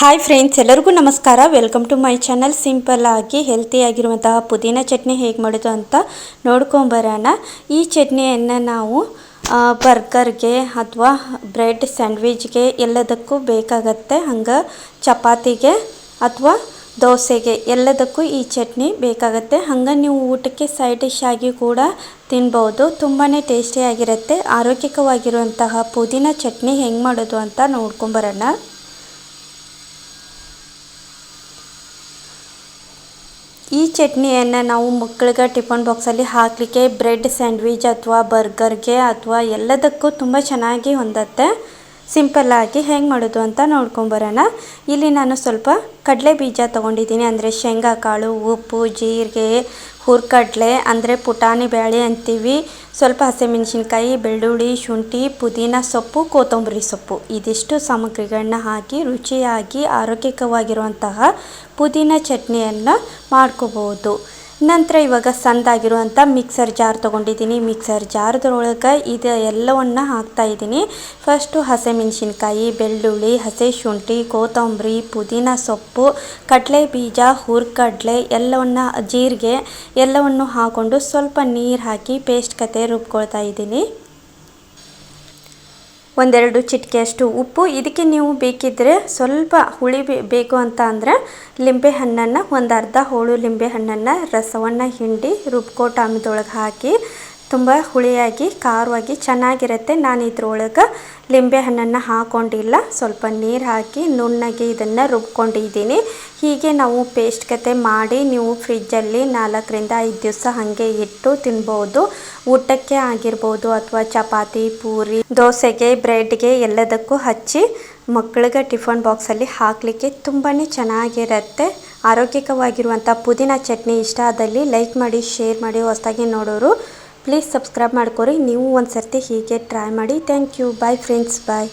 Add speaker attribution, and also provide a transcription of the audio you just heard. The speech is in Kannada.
Speaker 1: ಹಾಯ್ ಫ್ರೆಂಡ್ಸ್ ಎಲ್ಲರಿಗೂ ನಮಸ್ಕಾರ. Welcome to my channel simple ಆಗಿ ಹೆಲ್ತಿಯಾಗಿರುವಂತಹ ಪುದೀನ ಚಟ್ನಿ ಹೇಗೆ ಮಾಡೋದು ಅಂತ ನೋಡ್ಕೊಂಬರೋಣ ಈ ಚಟ್ನಿಯನ್ನು ನಾವು ಬರ್ಗರ್ಗೆ ಅಥವಾ ಬ್ರೆಡ್ ಸ್ಯಾಂಡ್ವಿಚ್ಗೆ ಎಲ್ಲದಕ್ಕೂ ಬೇಕಾಗತ್ತೆ. ಹಂಗೆ ಚಪಾತಿಗೆ ಅಥವಾ ದೋಸೆಗೆ ಎಲ್ಲದಕ್ಕೂ ಈ ಚಟ್ನಿ ಬೇಕಾಗುತ್ತೆ. ಹಂಗೆ ನೀವು ಊಟಕ್ಕೆ ಸೈಡ್ ಡಿಶ್ ಆಗಿ ಕೂಡ ತಿನ್ಬೋದು. ತುಂಬಾ ಟೇಸ್ಟಿಯಾಗಿರುತ್ತೆ ಆರೋಗ್ಯಕವಾಗಿರುವಂತಹ ಪುದೀನ ಚಟ್ನಿ ಹೆಂಗೆ ಮಾಡೋದು ಅಂತ ನೋಡ್ಕೊಂಬರೋಣ ಈ ಚಟ್ನಿಯನ್ನು ನಾವು ಮಕ್ಕಳಿಗೆ ಟಿಫನ್ ಬಾಕ್ಸಲ್ಲಿ ಹಾಕಲಿಕ್ಕೆ ಬ್ರೆಡ್ ಸ್ಯಾಂಡ್ವಿಚ್ ಅಥವಾ ಬರ್ಗರ್ಗೆ ಅಥವಾ ಎಲ್ಲದಕ್ಕೂ ತುಂಬ ಚೆನ್ನಾಗಿ ಹೊಂದತ್ತೆ. ಸಿಂಪಲ್ಲಾಗಿ ಹೆಂಗೆ ಮಾಡೋದು ಅಂತ ನೋಡ್ಕೊಂಬರೋಣ ಇಲ್ಲಿ ನಾನು ಸ್ವಲ್ಪ ಕಡಲೆ ಬೀಜ ತೊಗೊಂಡಿದ್ದೀನಿ. ಅಂದರೆ ಶೇಂಗಾ ಕಾಳು, ಉಪ್ಪು, ಜೀರಿಗೆ, ಹುರ್ಕಡಲೆ, ಅಂದರೆ ಪುಟಾಣಿ ಬ್ಯಾಳೆ ಅಂತೀವಿ. ಸ್ವಲ್ಪ ಹಸಿಮೆಣಸಿನ್ಕಾಯಿ, ಬೆಳ್ಳುಳ್ಳಿ, ಶುಂಠಿ, ಪುದೀನ ಸೊಪ್ಪು, ಕೊತ್ತಂಬರಿ ಸೊಪ್ಪು. ಇದಿಷ್ಟು ಸಾಮಗ್ರಿಗಳನ್ನ ಹಾಕಿ ರುಚಿಯಾಗಿ ಆರೋಗ್ಯಕವಾಗಿರುವಂತಹ ಪುದೀನ ಚಟ್ನಿಯನ್ನು ಮಾಡ್ಕೋಬೋದು. ನಂತರ ಇವಾಗ ಸಂದಾಗಿರುವಂಥ ಮಿಕ್ಸರ್ ಜಾರ್ ತೊಗೊಂಡಿದ್ದೀನಿ. ಮಿಕ್ಸರ್ ಜಾರ್ದೊಳಗೆ ಇದು ಎಲ್ಲವನ್ನು ಹಾಕ್ತಾ ಇದ್ದೀನಿ. ಫಸ್ಟು ಹಸಿಮೆಣ್ಸಿನ್ಕಾಯಿ, ಬೆಳ್ಳುಳ್ಳಿ ಹಸಿ ಶುಂಠಿ ಕೊತ್ತಂಬರಿ, ಪುದೀನ ಸೊಪ್ಪು ಕಡಲೆ ಬೀಜ ಹುರ್ಕಡಲೆ ಎಲ್ಲವನ್ನು, ಜೀರಿಗೆ ಎಲ್ಲವನ್ನು ಹಾಕ್ಕೊಂಡು ಸ್ವಲ್ಪ ನೀರು ಹಾಕಿ ಪೇಸ್ಟ್ ಕತೆ ರುಬ್ಕೊಳ್ತಾ ಇದ್ದೀನಿ. ಒಂದೆರಡು ಚಿಟಿಕೆಯಷ್ಟು ಉಪ್ಪು. ಇದಕ್ಕೆ ನೀವು ಬೇಕಿದ್ದರೆ ಸ್ವಲ್ಪ ಹುಳಿ ಬೇಕು ಅಂತ ಅಂದರೆ ಲಿಂಬೆ ಹಣ್ಣನ್ನು ಒಂದು ಅರ್ಧ ಹೋಳು ಲಿಂಬೆ ಹಣ್ಣನ್ನು, ರಸವನ್ನು, ಹಿಂಡಿ, ರುಬ್ಕೋ, ಟಾಮಿದೊಳಗೆ ಹಾಕಿ ತುಂಬ ಹುಳಿಯಾಗಿ, ಖಾರವಾಗಿ ಚೆನ್ನಾಗಿರುತ್ತೆ. ನಾನು ಇದ್ರೊಳಗೆ ಲಿಂಬೆ ಹಣ್ಣನ್ನು ಹಾಕ್ಕೊಂಡಿಲ್ಲ ಸ್ವಲ್ಪ ನೀರು ಹಾಕಿ ನುಣ್ಣಗೆ ಇದನ್ನು ರುಬ್ಕೊಂಡಿದ್ದೀನಿ. ಹೀಗೆ ನಾವು ಪೇಸ್ಟ್ ಕತೆ ಮಾಡಿ ನೀವು ಫ್ರಿಜ್ಜಲ್ಲಿ ನಾಲ್ಕರಿಂದ ಐದು ದಿವಸ ಹಾಗೆ ಇಟ್ಟು ತಿನ್ಬೋದು. ಊಟಕ್ಕೆ ಆಗಿರ್ಬೋದು ಅಥವಾ ಚಪಾತಿ, ಪೂರಿ, ದೋಸೆಗೆ, ಬ್ರೆಡ್ಗೆ ಎಲ್ಲದಕ್ಕೂ ಹಚ್ಚಿ ಮಕ್ಕಳಿಗೆ ಟಿಫನ್ ಬಾಕ್ಸಲ್ಲಿ ಹಾಕಲಿಕ್ಕೆ ತುಂಬಾ ಚೆನ್ನಾಗಿರುತ್ತೆ. ಆರೋಗ್ಯಕವಾಗಿರುವಂಥ ಪುದೀನ ಚಟ್ನಿ ಇಷ್ಟ ಆದಲ್ಲಿ ಲೈಕ್ ಮಾಡಿ, ಶೇರ್ ಮಾಡಿ, ಹೊಸದಾಗಿ ನೋಡೋರು ಪ್ಲೀಸ್ ಸಬ್ಸ್ಕ್ರೈಬ್ ಮಾಡ್ಕೊರಿ. ನೀವು ಒಂದು ಸರ್ತಿ ಹೀಗೆ ಟ್ರೈ ಮಾಡಿ. Thank you bye friends bye